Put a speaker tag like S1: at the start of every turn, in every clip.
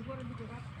S1: উপরের দিকে রাখতে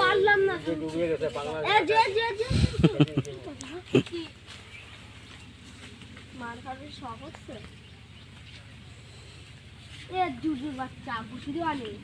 S1: পারলাম না
S2: ডুবে গেছে বাংলা
S1: এ যে যে যে। মার খাবে শখ হচ্ছে। এ জুজুর বাচ্চা কিন্তু দেখতে নেই।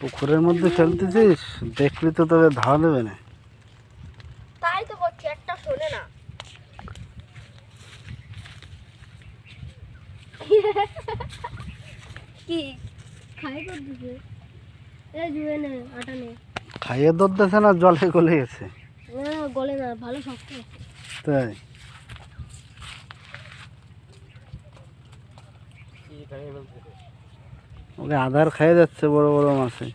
S3: পুকুরের মধ্যে ফেলতেছিস দেখলি তো তবে ধাওয়া দেবে না।
S1: তাই তো করছি একটা শোনে না। কি? খাই করতেছে। এ জুয়ে নে আটা নে।
S3: খাইয়ে ধরতেছে না জলে গলে গেছে?
S1: না, গলে না ভালো শক্ত
S3: তাই?
S2: কি খাইয়ে ফেলছে
S3: ওকে আধার খাইয়ে যাচ্ছে বড় বড় মাছে।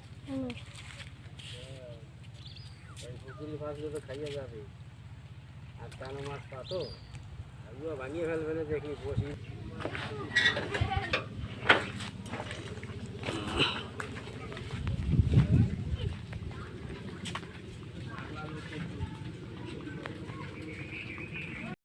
S2: ভাঙিয়ে ফেলবে দেখি বসি